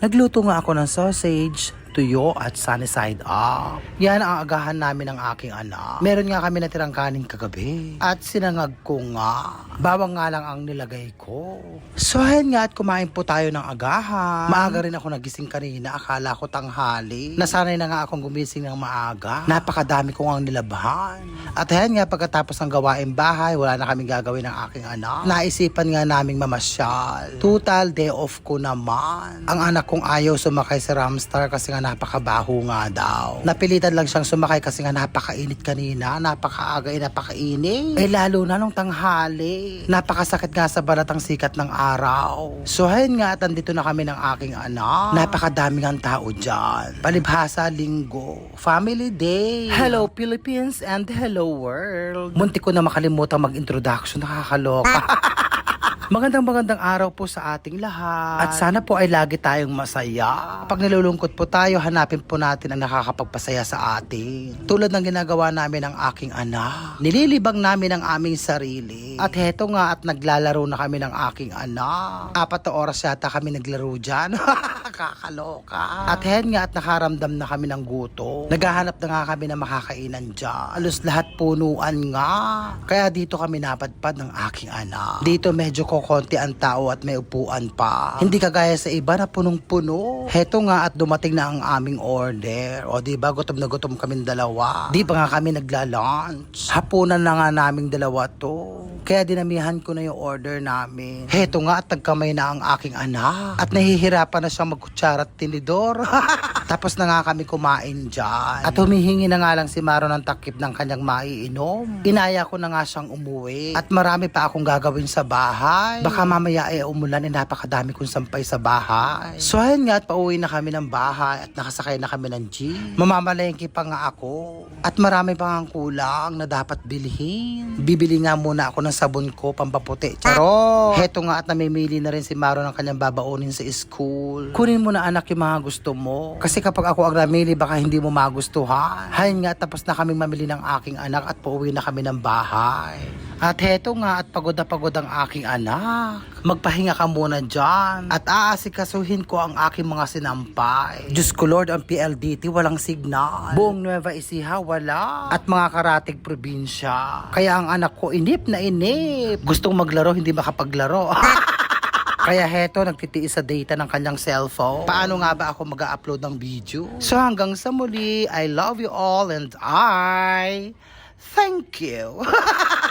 Nagluto nga ako ng sausage, tuyo at sunny side up. Yan ang agahan namin ng aking anak. Meron nga kami natirang kanin kagabi. At sinangag ko nga. Bawang nga lang ang nilagay ko. So ayan nga at kumain po tayo ng agahan. Maaga rin ako nagising kanina. Akala ko tanghali. Nasanay na nga akong gumising ng maaga. Napakadami ko ang nilabhan. At ayan nga pagkatapos ng gawain bahay, wala na kaming gagawin ng aking anak. Naisipan nga naming mamasyal. Total day off ko naman. Ang anak kong ayaw sumakay sa Ramstar kasi nga napakabaho nga daw. Napilitan lang siyang sumakay kasi nga napakainit kanina. Napakaaga eh, napakainit. Eh lalo na nung tanghali. Napakasakit nga sa balat ang sikat ng araw. So ayun nga at andito na kami ng aking anak. Napakadami ang tao dyan. Palibhasa linggo. Family Day. Hello Philippines and hello world. Munti ko na makalimutan mag-introduction. Nakakaloka. Magandang magandang araw po sa ating lahat. At sana po ay lagi tayong masaya. Pag nalulungkot po tayo, hanapin po natin ang nakakapagpasaya sa atin. Tulad ng ginagawa namin ng aking anak. Nililibang namin ang aming sarili. At heto nga at naglalaro na kami ng aking anak. Apat na oras yata kami naglaro dyan. Kakaloka. At hen nga at nakaramdam na kami ng guto. Naghahanap na nga kami ng makakainan dyan. Alos lahat punuan nga. Kaya dito kami napadpad ng aking anak. Dito medyo kokonti ang tao at may upuan pa. Hindi kagaya sa iba na punong-puno. Heto nga at dumating na ang aming order. O di ba gutom na gutom kami dalawa. Di pa nga kami nagla-lunch. Hapunan na nga naming dalawa to. Kaya dinamihan ko na yung order namin. Heto nga at nagkamay na ang aking anak. At nahihirapan na siyang magkutsara at tinidor. Tapos na nga kami kumain dyan. At humihingi na nga lang si Maro ng takip ng kanyang maiinom. Inaya ko na nga siyang umuwi. At marami pa akong gagawin sa bahay. Baka mamaya ay umulan eh napakadami kong sampay sa bahay. So ayun nga at pauwi na kami ng bahay at nakasakay na kami ng jeep. Mamamalengke pa nga ako. At marami pa nga kulang na dapat bilhin. Bibili nga muna ako ng sabon ko pampaputi. Charo! Heto nga at namimili na rin si Maro ng kanyang babaunin sa school. Kunin mo na anak yung mga gusto mo. Kasi kapag ako ang namili baka hindi mo magustuhan. Hayun nga tapos na kami mamili ng aking anak at pauwi na kami ng bahay. At heto nga at pagod na pagod ang aking anak. Magpahinga ka muna dyan. At aasikasuhin ko ang aking mga sinampay. Diyos ko Lord, ang PLDT walang signal. Buong Nueva Ecija wala. At mga karatig probinsya. Kaya ang anak ko inip na inip. Gustong maglaro, hindi makapaglaro. Kaya heto, nagtitiis sa data ng kanyang cellphone. Paano nga ba ako mag-upload ng video? So hanggang sa muli, I love you all and I thank you.